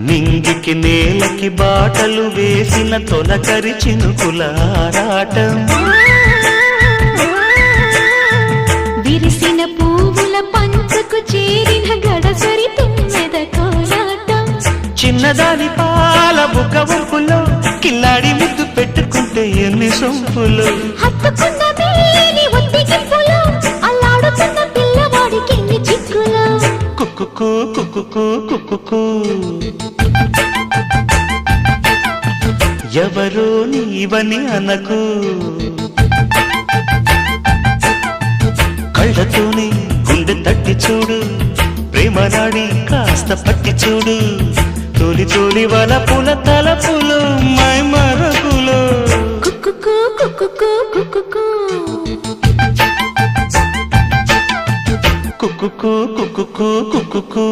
నింగికి నేలకి బాటలు వేసిన తొలకరి చినుకుల ఆరాటం. విరిసిన పువ్వుల పంచకు చేరిన గడసరి తుమ్మెద కోలాటం. చిన్నదాని పాల బుక్క వంపులో కిల్లాడి ముద్దు పెట్టుకుంటే ఎన్ని సొంపులు. హత్తుకున్న కుక్కుకు కుక్కుకు కుక్కుకు ఎవరో నీవని అనకు. కళ్ళతోనే గుండె తట్టి చూడు ప్రేమ నాడి కాస్త పట్టి చూడు. తొలి తొలి వల పుల తలపులు కుక్కుకు కుక్కుకు కుక్కుకు